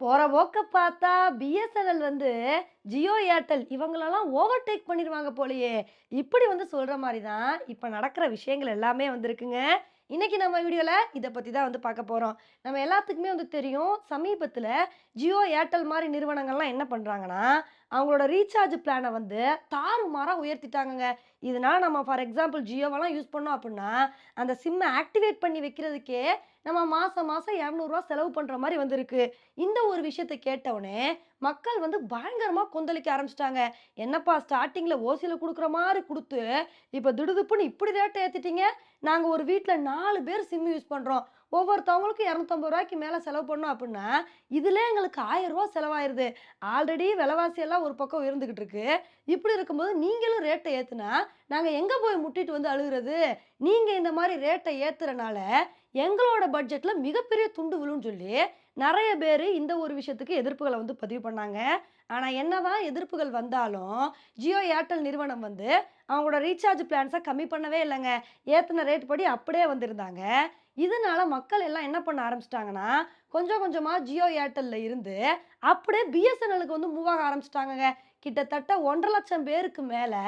போகிற போக்க பார்த்தா பிஎஸ்என்எல் வந்து ஜியோ ஏர்டெல் இவங்களெல்லாம் ஓவர்டேக் பண்ணிடுவாங்க போலயே. இப்படி வந்து சொல்கிற மாதிரி தான் இப்போ நடக்கிற விஷயங்கள் எல்லாமே வந்திருக்குங்க. இன்றைக்கி நம்ம வீடியோவில் இதை பற்றி தான் வந்து பார்க்க போகிறோம் நம்ம எல்லாத்துக்குமே வந்து தெரியும் சமீபத்தில் ஜியோ ஏர்டெல் மாதிரி நிறுவனங்கள்லாம் என்ன பண்ணுறாங்கன்னா அவங்களோட ரீசார்ஜ் பிளானை வந்து தாறுமாறாக உயர்த்திட்டாங்கங்க. இதனால் நம்ம ஃபார் எக்ஸாம்பிள் ஜியோவெல்லாம் யூஸ் பண்ணோம் அப்படின்னா அந்த சிம்மை ஆக்டிவேட் பண்ணி வைக்கிறதுக்கே நம்ம மாதம் மாதம் இரநூறுவா செலவு பண்ணுற மாதிரி வந்திருக்கு. இந்த ஒரு விஷயத்தை கேட்டவுடனே மக்கள் வந்து பயங்கரமாக கொந்தளிக்க ஆரம்பிச்சிட்டாங்க. என்னப்பா ஸ்டார்டிங்கில் ஓசியில் கொடுக்குற மாதிரி கொடுத்து இப்போ திடுதுப்புன்னு இப்படி ரேட்டை ஏற்றிட்டீங்க நாங்கள் ஒரு வீட்டில் நாலு பேர் சிம் யூஸ் பண்ணுறோம் ஒவ்வொருத்தவங்களுக்கும் இரநூத்தம்பது ரூபாய்க்கு மேலே செலவு பண்ணோம் அப்படின்னா இதில் எங்களுக்கு ஆயிரம் ரூபா செலவாயிருது. ஆல்ரெடி விலைவாசியெல்லாம் ஒரு பக்கம் உயர்ந்துக்கிட்டு இருக்கு. இப்படி இருக்கும்போது நீங்களும் ரேட்டை ஏற்றுனா நாங்கள் எங்கே போய் முட்டிட்டு வந்து அழுகிறது? நீங்கள் இந்த மாதிரி ரேட்டை ஏற்றுறனால எங்களோட பட்ஜெட்டில் மிகப்பெரிய துண்டு விழுன்னு சொல்லி நிறைய பேர் இந்த ஒரு விஷயத்துக்கு எதிர்ப்புகளை வந்து பதிவு பண்ணாங்க. ஆனால் என்னதான் எதிர்ப்புகள் வந்தாலும் ஜியோ ஏர்டெல் நிறுவனம் வந்து அவங்களோட ரீசார்ஜ் பிளான்ஸை கம்மி பண்ணவே இல்லைங்க. ஏற்றின ரேட் படி அப்படியே வந்திருந்தாங்க. இதனால மக்கள் எல்லாம் என்ன பண்ண ஆரம்பிச்சிட்டாங்கன்னா கொஞ்சம் கொஞ்சமாக ஜியோ ஏர்டெல்ல இருந்து அப்படியே பிஎஸ்என்எலுக்கு வந்து மூவ் ஆக ஆரம்பிச்சிட்டாங்கங்க. கிட்டத்தட்ட ஒன்றரை லட்சம் பேருக்கு மேலே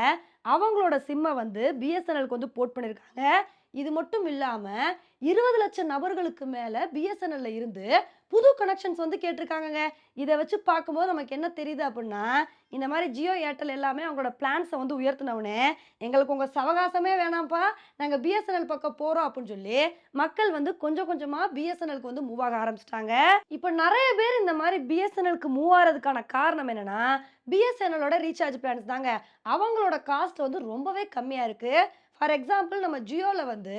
அவங்களோட சிம்மை வந்து பிஎஸ்என்எலுக்கு வந்து போர்ட் பண்ணியிருக்காங்க இது மட்டும் இல்லாமல் இருபது லட்சம் நபர்களுக்கு மேலே பிஎஸ்என்எல்ல இருந்து புது கனெக்ஷன்ஸ் வந்து கேட்டிருக்காங்கங்க. இதை வச்சு பார்க்கும்போது நமக்கு என்ன தெரியுது அப்படின்னா இந்த மாதிரி ஜியோ ஏர்டெல் எல்லாமே அவங்களோட பிளான்ஸை வந்து உயர்த்தினவுனே எங்களுக்கு உங்கள் சவகாசமே வேணாம்ப்பா நாங்கள் பிஎஸ்என்எல் பக்கம் போகிறோம் அப்படின்னு சொல்லி மக்கள் வந்து கொஞ்சம் கொஞ்சமாக பிஎஸ்என்எலுக்கு வந்து மூவ் ஆக ஆரம்பிச்சிட்டாங்க. இப்போ நிறைய பேர் இந்த மாதிரி பிஎஸ்என்எலுக்கு மூவ் ஆகிறதுக்கான காரணம் என்னென்னா பிஎஸ்என்எலோட ரீசார்ஜ் பிளான்ஸ் தாங்க. அவங்களோட காஸ்ட் வந்து ரொம்பவே கம்மியாக இருக்குது ஃபார் எக்ஸாம்பிள் நம்ம ஜியோவில் வந்து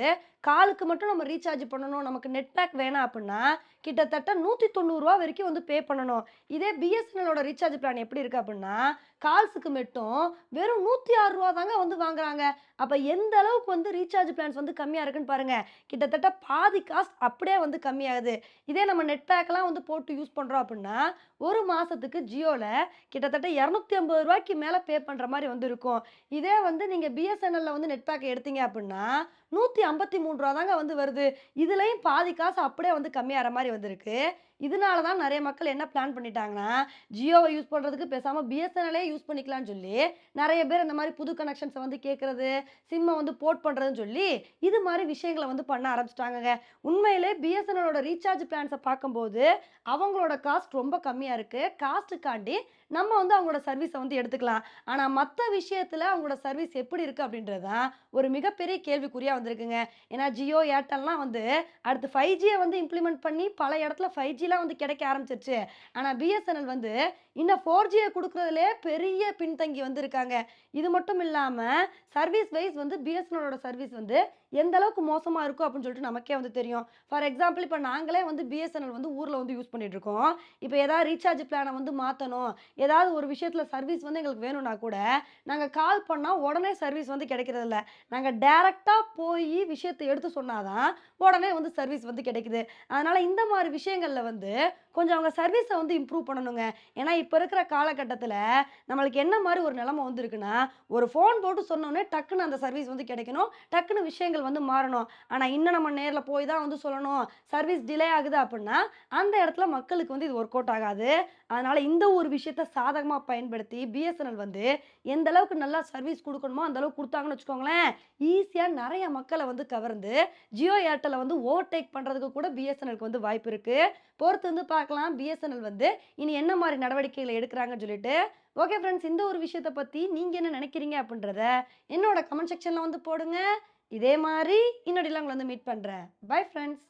காலுக்கு மட்டும் நம்ம ரீசார்ஜ் பண்ணணும். நமக்கு நெட் பேக் வேணாம் அப்படின்னா கிட்டத்தட்ட நூற்றி தொண்ணூறுரூவா வரைக்கும் வந்து பே பண்ணணும். இதே பிஎஸ்என்எலோட ரீசார்ஜ் பிளான் எப்படி இருக்குது அப்படின்னா கால்ஸுக்கு மட்டும் வெறும் நூற்றி ஆறு ரூபா தாங்க வந்து வாங்குறாங்க. அப்போ எந்த அளவுக்கு வந்து ரீசார்ஜ் பிளான்ஸ் வந்து கம்மியாக இருக்குன்னு பாருங்கள் கிட்டத்தட்ட பாதி காஸ்ட் அப்படியே வந்து கம்மியாகுது. இதே நம்ம நெட் பேக்கெலாம் வந்து போட்டு யூஸ் பண்ணுறோம் அப்படின்னா ஒரு மாதத்துக்கு ஜியோவில் கிட்டத்தட்ட இரநூத்தி ஐம்பது ரூபாய்க்கு மேலே பே பண்ணுற மாதிரி வந்து இருக்கும். இதே வந்து நீங்கள் பிஎஸ்என்எல்ல வந்து நெட் பேக் எடுத்தீங்க அப்படின்னா நூற்றி ஐம்பத்தி மூணு ரூபா தாங்க வந்து வருது. இதுலேயும் பாதி காசு அப்படியே வந்து கம்மியாகிற மாதிரி வந்திருக்கு. இதனால தான் நிறைய மக்கள் என்ன பிளான் பண்ணிட்டாங்கன்னா ஜியோவை யூஸ் பண்ணுறதுக்கு பேசாமல் பிஎஸ்என்எல்லே யூஸ் பண்ணிக்கலாம்னு சொல்லி நிறைய பேர் இந்த மாதிரி புது கனெக்ஷன்ஸை வந்து கேட்குறது சிம்மை வந்து போர்ட் பண்ணுறதுன்னு சொல்லி இது மாதிரி விஷயங்களை வந்து பண்ண ஆரம்பிச்சிட்டாங்கங்க. உண்மையிலே பிஎஸ்என்எலோட ரீசார்ஜ் பிளான்ஸை பார்க்கும்போது அவங்களோட காஸ்ட் ரொம்ப கம்மியாக இருக்குது காஸ்ட்டுக்காண்டி நம்ம வந்து அவங்களோட சர்வீஸை வந்து எடுத்துக்கலாம். ஆனால் மற்ற விஷயத்தில் அவங்களோட சர்வீஸ் எப்படி இருக்குது அப்படின்றது தான் ஒரு மிகப்பெரிய கேள்விக்குறியாக வந்திருக்குங்க. ஏன்னா ஜியோ ஏர்டெல்லாம் வந்து அடுத்து ஃபைவ் ஜியை வந்து இம்ப்ளிமெண்ட் பண்ணி பல இடத்துல ஃபைவ் ஜியில் எல்லாம் வந்து கிடைக்க ஆரம்பிச்சிருச்சு. ஆனால் பிஎஸ்என்எல் வந்து இன்னும் ஃபோர் ஜியை கொடுக்குறதுலே பெரிய பின்தங்கி வந்திருக்காங்க. இது மட்டும் இல்லாமல் சர்வீஸ் வைஸ் வந்து பிஎஸ்என்எலோட சர்வீஸ் வந்து எந்த அளவுக்கு மோசமாக இருக்கும் அப்படின்னு சொல்லிட்டு நமக்கே வந்து தெரியும். ஃபார் எக்ஸாம்பிள் இப்போ நாங்களே வந்து பிஎஸ்என்எல் வந்து ஊரில் வந்து யூஸ் பண்ணிட்டு இருக்கோம். இப்போ ஏதாவது ரீசார்ஜ் பிளானை வந்து மாற்றணும் ஏதாவது ஒரு விஷயத்தில் சர்வீஸ் வந்து எங்களுக்கு வேணும்னா கூட நாங்கள் கால் பண்ணால் உடனே சர்வீஸ் வந்து கிடைக்கிறதில்ல. நாங்கள் டேரெக்டாக போய் விஷயத்தை எடுத்து சொன்னாதான் உடனே வந்து சர்வீஸ் வந்து கிடைக்குது. அதனால் இந்த மாதிரி விஷயங்களில் வந்து வந்து கொஞ்சம் அவங்க சர்வீஸை வந்து இம்ப்ரூவ் பண்ணணுங்க. ஏன்னா இப்போ இருக்கிற காலகட்டத்தில் நம்மளுக்கு என்ன மாதிரி ஒரு நிலைமை வந்துருக்குன்னா ஒரு ஃபோன் போட்டு சொன்னோன்னே டக்குன்னு அந்த சர்வீஸ் வந்து கிடைக்கணும். டக்குன்னு விஷயங்கள் வந்து மாறணும். ஆனால் இன்னும் நம்ம நேரில் போய் தான் வந்து சொல்லணும். சர்வீஸ் டிலே ஆகுது அப்படின்னா அந்த இடத்துல மக்களுக்கு வந்து இது ஒர்க் அவுட் ஆகாது. அதனால் இந்த ஒரு விஷயத்த சாதகமாக பயன்படுத்தி பிஎஸ்என்எல் வந்து எந்த அளவுக்கு நல்லா சர்வீஸ் கொடுக்கணுமோ அந்த அளவுக்கு கொடுத்தாங்கன்னு வச்சுக்கோங்களேன் ஈஸியாக நிறைய மக்களை வந்து கவர்ந்து ஜியோ ஏர்டெல்லை வந்து ஓவர்டேக் பண்ணுறதுக்கு கூட பிஎஸ்என்எலுக்கு வந்து வாய்ப்பு இருக்குது பொறுத்து வந்து பார்க்கலாம். பிஎஸ்என்எல் வந்து இனி என்ன மாதிரி நடவடிக்கைகளை எடுக்கிறாங்கன்னு சொல்லிட்டு. ஓகே ஃப்ரெண்ட்ஸ் இந்த ஒரு விஷயத்தை பற்றி நீங்கள் என்ன நினைக்கிறீங்க அப்படின்றத என்னோட கமெண்ட் செக்ஷனில் வந்து போடுங்க. இதே மாதிரி இன்னொடிலாம் உங்களை வந்து மீட் பண்ணுறேன் பை ஃப்ரெண்ட்ஸ்